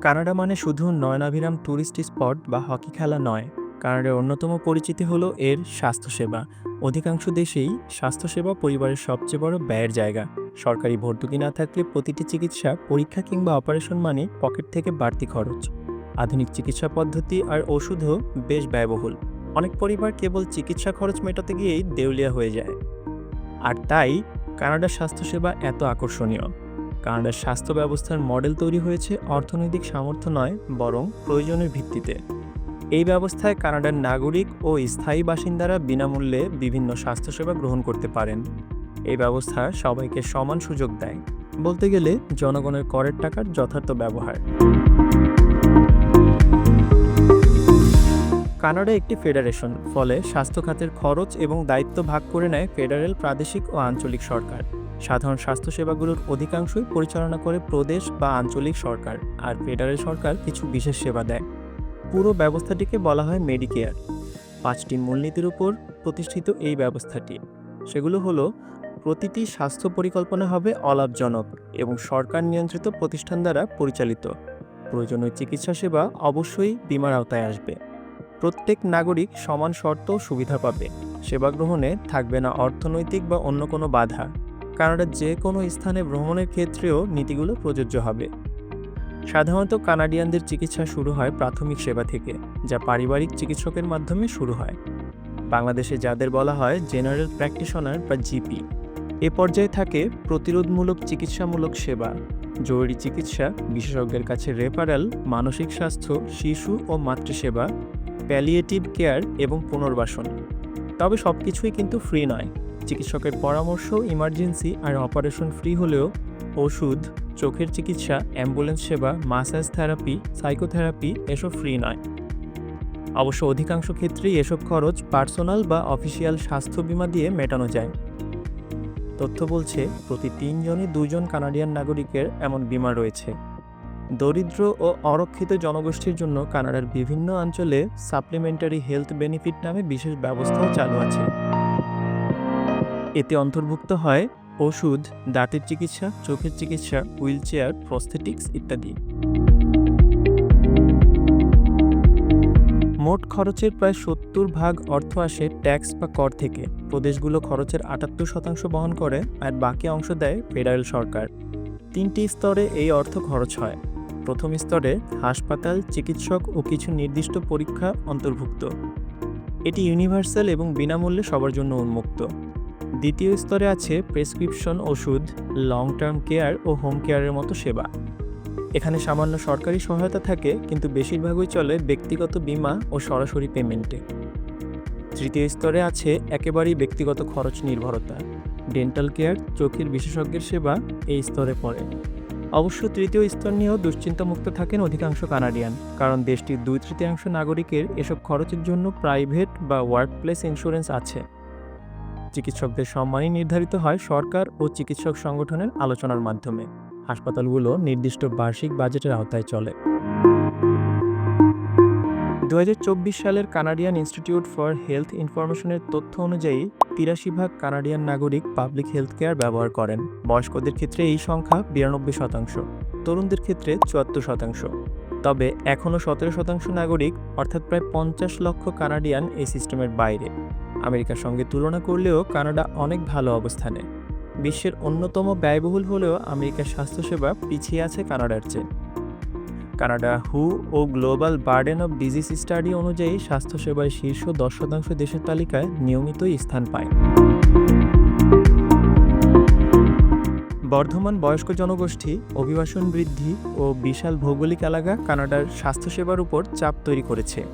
Canada মানে শুধু নয়নাভিরাম ট্যুরিস্ট স্পট বা হকি খেলা নয়। কানাডার অন্যতম পরিচিতি হলো এর স্বাস্থ্যসেবা। অধিকাংশ দেশেই স্বাস্থ্যসেবা পরিবারের সবচেয়ে বড় ব্যয়ের জায়গা। সরকারি ভর্তুকি না থাকলে প্রতিটি চিকিৎসা, পরীক্ষা কিংবা অপারেশন মানে পকেট থেকে বাড়তি খরচ। আধুনিক চিকিৎসা পদ্ধতি আর ওষুধও বেশ ব্যয়বহুল। অনেক পরিবার কেবল চিকিৎসা খরচ মেটাতে গিয়েই দেউলিয়া হয়ে যায়। আর তাই কানাডার স্বাস্থ্যসেবা এত আকর্ষণীয়। কানাডার স্বাস্থ্য ব্যবস্থার মডেল তৈরি হয়েছে অর্থনৈতিক সামর্থ্য নয়, বরং প্রয়োজনের ভিত্তিতে। এই ব্যবস্থায় কানাডার নাগরিক ও স্থায়ী বাসিন্দারা বিনামূল্যে বিভিন্ন স্বাস্থ্যসেবা গ্রহণ করতে পারেন। এই ব্যবস্থা সবাইকে সমান সুযোগ দেয়। বলতে গেলে, জনগণের করের টাকার যথার্থ ব্যবহার। কানাডা একটি ফেডারেশন, ফলে স্বাস্থ্য খাতের খরচ এবং দায়িত্ব ভাগ করে নেয় ফেডারেল, প্রাদেশিক ও আঞ্চলিক সরকার। সাধারণ স্বাস্থ্যসেবাগুলোর অধিকাংশই পরিচালনা করে প্রদেশ বা আঞ্চলিক সরকার আর ফেডারেল সরকার কিছু বিশেষ সেবা দেয়। পুরো ব্যবস্থাটিকে বলা হয় মেডিকেয়ার পাঁচটি মূলনীতির উপর প্রতিষ্ঠিত এই ব্যবস্থাটি। সেগুলো হলো, প্রতিটি স্বাস্থ্য পরিকল্পনা হবে অলাভজনক এবং সরকার নিয়ন্ত্রিত প্রতিষ্ঠান দ্বারা পরিচালিত। প্রয়োজনীয় চিকিৎসা সেবা অবশ্যই বিমার আওতায় আসবে। প্রত্যেক নাগরিক সমান শর্ত সুবিধা পাবে। সেবা গ্রহণে থাকবে না অর্থনৈতিক বা অন্য কোনো বাধা। কানাডার যে কোনো স্থানে ভ্রমণের ক্ষেত্রেও নীতিগুলো প্রযোজ্য হবে। সাধারণত কানাডিয়ানদের চিকিৎসা শুরু হয় প্রাথমিক সেবা থেকে, যা পারিবারিক চিকিৎসকের মাধ্যমে শুরু হয়। বাংলাদেশে যাদের বলা হয় জেনারেল প্র্যাকটিশনার বা জিপি, এ পর্যায়ে থাকে প্রতিরোধমূলক চিকিৎসামূলক সেবা, জরুরি চিকিৎসা, বিশেষজ্ঞের কাছে রেফারেল, মানসিক স্বাস্থ্য, শিশু ও মাতৃসেবা প্যালিয়েটিভ কেয়ার এবং পুনর্বাসন। তবে সব কিছুই কিন্তু ফ্রি নয়। চিকিৎসকের পরামর্শ ইমার্জেন্সি আর অপারেশন ফ্রি হলেও ওষুধ, চোখের চিকিৎসা অ্যাম্বুলেন্স সেবা মাসাজ থেরাপি সাইকোথেরাপি এসব ফ্রি নয়। অবশ্য অধিকাংশ ক্ষেত্রেই এসব খরচ পার্সোনাল বা অফিসিয়াল স্বাস্থ্য বীমা দিয়ে মেটানো যায়। তথ্য বলছে, প্রতি তিনজনই দুজন কানাডিয়ান নাগরিকের এমন বীমা রয়েছে। দরিদ্র ও অরক্ষিত জনগোষ্ঠীর জন্য কানাডার বিভিন্ন অঞ্চলে সাপ্লিমেন্টারি হেলথ বেনিফিট নামে বিশেষ ব্যবস্থাও চালু আছে। এতে অন্তর্ভুক্ত হয় ওষুধ, দাঁতের চিকিৎসা, চোখের চিকিৎসা হুইল চেয়ার প্রস্থেটিক্স ইত্যাদি। মোট খরচের প্রায় সত্তর ভাগ অর্থ আসে ট্যাক্স বা কর থেকে। প্রদেশগুলো খরচের আটাত্তর শতাংশ বহন করে আর বাকি অংশ দেয় ফেডারেল সরকার। তিনটি স্তরে এই অর্থ খরচ হয়। প্রথম স্তরে হাসপাতাল, চিকিৎসক ও কিছু নির্দিষ্ট পরীক্ষা অন্তর্ভুক্ত। এটি ইউনিভার্সাল এবং বিনামূল্যে সবার জন্য উন্মুক্ত। দ্বিতীয় স্তরে আছে প্রেসক্রিপশন ওষুধ লং টার্ম কেয়ার ও হোম কেয়ারের মতো সেবা। এখানে সামান্য সরকারি সহায়তা থাকে, কিন্তু বেশিরভাগই চলে ব্যক্তিগত বীমা ও সরাসরি পেমেন্টে তৃতীয় স্তরে আছে একেবারেই ব্যক্তিগত খরচ নির্ভরতা। ডেন্টাল কেয়ার চোখের বিশেষজ্ঞের সেবা এই স্তরে পড়ে। অবশ্য তৃতীয় স্তর নিয়েও দুশ্চিন্তামুক্ত থাকেন অধিকাংশ কানাডিয়ান, কারণ দেশটির দুই তৃতীয়াংশ নাগরিকের এসব খরচের জন্য প্রাইভেট বা ওয়ার্কপ্লেস ইন্স্যুরেন্স আছে। চিকিৎসকদের সম্মানই নির্ধারিত হয় সরকার ও চিকিৎসক সংগঠনের আলোচনার মাধ্যমে। হাসপাতালগুলো নির্দিষ্ট বার্ষিক বাজেটের আওতায় চলে। দু হাজার চব্বিশ সালের কানাডিয়ান ইনস্টিটিউট ফর হেলথ ইনফরমেশনের তথ্য অনুযায়ী তিরাশি ভাগ কানাডিয়ান নাগরিক পাবলিক হেলথ কেয়ার ব্যবহার করেন। বয়স্কদের ক্ষেত্রে এই সংখ্যা বিরানব্বই শতাংশ। তরুণদের ক্ষেত্রে চুয়াত্তর শতাংশ। তবে এখনও সতেরো শতাংশ নাগরিক, অর্থাৎ প্রায় পঞ্চাশ লক্ষ কানাডিয়ান এই সিস্টেমের বাইরে। আমেরিকার সঙ্গে তুলনা করলেও কানাডা অনেক ভালো অবস্থানে। বিশ্বের অন্যতম ব্যয়বহুল হলেও আমেরিকার স্বাস্থ্যসেবা পিছিয়ে আছে কানাডার চেয়ে। কানাডা হু ও global burden of disease study অনুযায়ী স্বাস্থ্যসেবায় শীর্ষ দশ শতাংশ দেশের তালিকায় নিয়মিতই স্থান পায়। বর্ধমান বয়স্ক জনগোষ্ঠী, অভিবাসন বৃদ্ধি ও বিশাল ভৌগোলিক এলাকা কানাডার স্বাস্থ্যসেবার উপর চাপ তৈরি করেছে।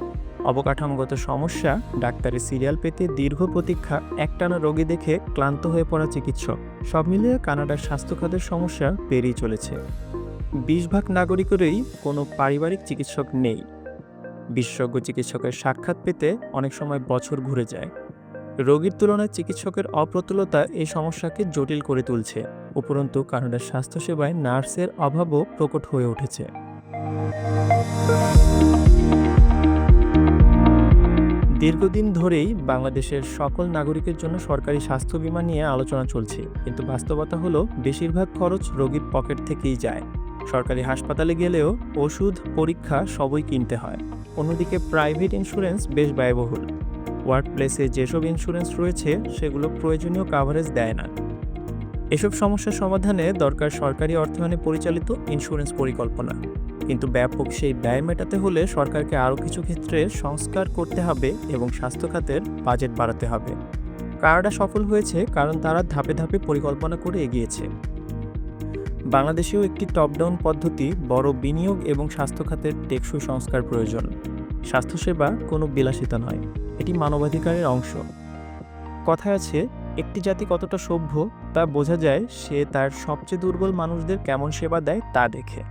অবকাঠামোগত সমস্যা ডাক্তারের সিরিয়াল পেতে দীর্ঘ প্রতীক্ষা, একটানা রোগী দেখে ক্লান্ত হয়ে পড়া চিকিৎসক, সব মিলিয়ে কানাডার স্বাস্থ্য খাতের সমস্যা পেরিয়ে চলেছে। বিশ ভাগ নাগরিকেরই কোনো পারিবারিক চিকিৎসক নেই। বিশেষজ্ঞ চিকিৎসকের সাক্ষাৎ পেতে অনেক সময় বছর ঘুরে যায়। রোগীর তুলনায় চিকিৎসকের অপ্রতুলতা এই সমস্যাকে জটিল করে তুলছে। উপরন্তু কানাডার স্বাস্থ্যসেবায় নার্সের অভাবও প্রকট হয়ে উঠেছে। দীর্ঘদিন ধরেই বাংলাদেশের সকল নাগরিকের জন্য সরকারি স্বাস্থ্য বীমা নিয়ে আলোচনা চলছে, কিন্তু বাস্তবতা হলো বেশিরভাগ খরচ রোগীর পকেট থেকেই যায়। সরকারি হাসপাতালে গেলেও ওষুধ, পরীক্ষা সবই কিনতে হয়। অন্যদিকে প্রাইভেট ইন্স্যুরেন্স বেশ ব্যয়বহুল। ওয়ার্ক প্লেসে যেসব ইন্স্যুরেন্স রয়েছে, সেগুলো প্রয়োজনীয় কাভারেজ দেয় না। এসব সমস্যার সমাধানে দরকার সরকারি অর্থায়নে পরিচালিত ইন্স্যুরেন্স পরিকল্পনা। কিন্তু ব্যাপক সেই ব্যয় মেটাতে হলে সরকারকে আরও কিছু ক্ষেত্রে সংস্কার করতে হবে এবং স্বাস্থ্য খাতের বাজেট বাড়াতে হবে। কানাডা সফল হয়েছে কারণ তারা ধাপে ধাপে পরিকল্পনা করে এগিয়েছে। বাংলাদেশেও একটি টপ ডাউন পদ্ধতি বড় বিনিয়োগ এবং স্বাস্থ্য খাতের টেকসই সংস্কার প্রয়োজন। স্বাস্থ্যসেবা কোনো বিলাসিতা নয়, এটি মানবাধিকারের অংশ। কথায় আছে একটি জাতি কতটা সভ্য তা বোঝা যায় সে তার সবচেয়ে দুর্বল মানুষদের কেমন সেবা দেয় তা দেখে।